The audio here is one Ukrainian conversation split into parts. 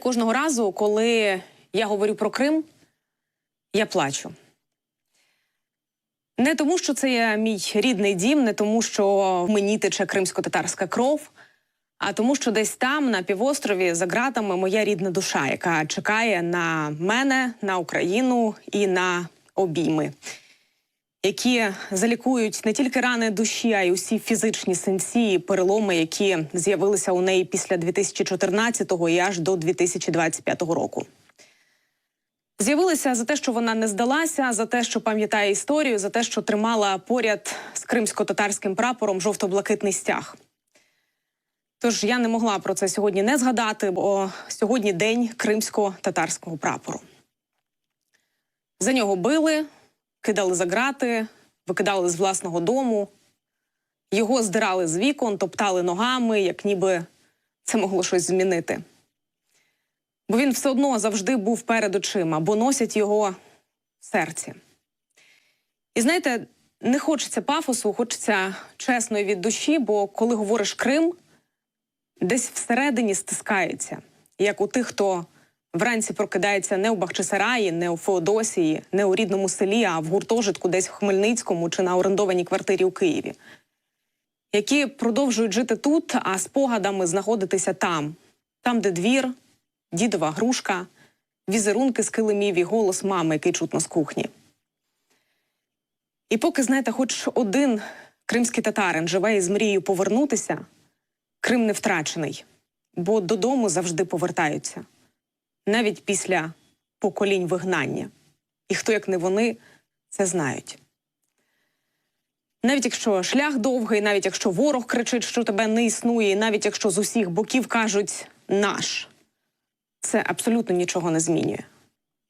Кожного разу, коли я говорю про Крим, я плачу. Не тому, що це є мій рідний дім, не тому, що мені тече кримсько-татарська кров, а тому, що десь там, на півострові, за ґратами, моя рідна душа, яка чекає на мене, на Україну і на обійми, які залікують не тільки рани душі, а й усі фізичні синці і переломи, які з'явилися у неї після 2014-го і аж до 2025 року. З'явилися за те, що вона не здалася, за те, що пам'ятає історію, за те, що тримала поряд з кримсько-татарським прапором жовто-блакитний стяг. Тож я не могла про це сьогодні не згадати, бо сьогодні день кримсько-татарського прапору. За нього били, кидали за грати, викидали з власного дому, його здирали з вікон, топтали ногами, як ніби це могло щось змінити. Бо він все одно завжди був перед очима, бо носять його в серці. І знаєте, не хочеться пафосу, хочеться чесної від душі, бо коли говориш Крим, десь всередині стискається, як у тих, хто вранці прокидається не у Бахчисараї, не у Феодосії, не у рідному селі, а в гуртожитку десь в Хмельницькому чи на орендованій квартирі у Києві, які продовжують жити тут, а спогадами знаходитися там, там, де двір, дідова грушка, візерунки з килимів і голос мами, який чутно з кухні. І поки, знаєте, хоч один кримський татарин живе із мрією повернутися, Крим не втрачений, бо додому завжди повертаються, навіть після поколінь вигнання. І хто, як не вони, це знають. Навіть якщо шлях довгий, навіть якщо ворог кричить, що тебе не існує, і навіть якщо з усіх боків кажуть наш, це абсолютно нічого не змінює.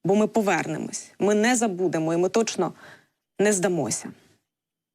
Бо ми повернемось, ми не забудемо і ми точно не здамося.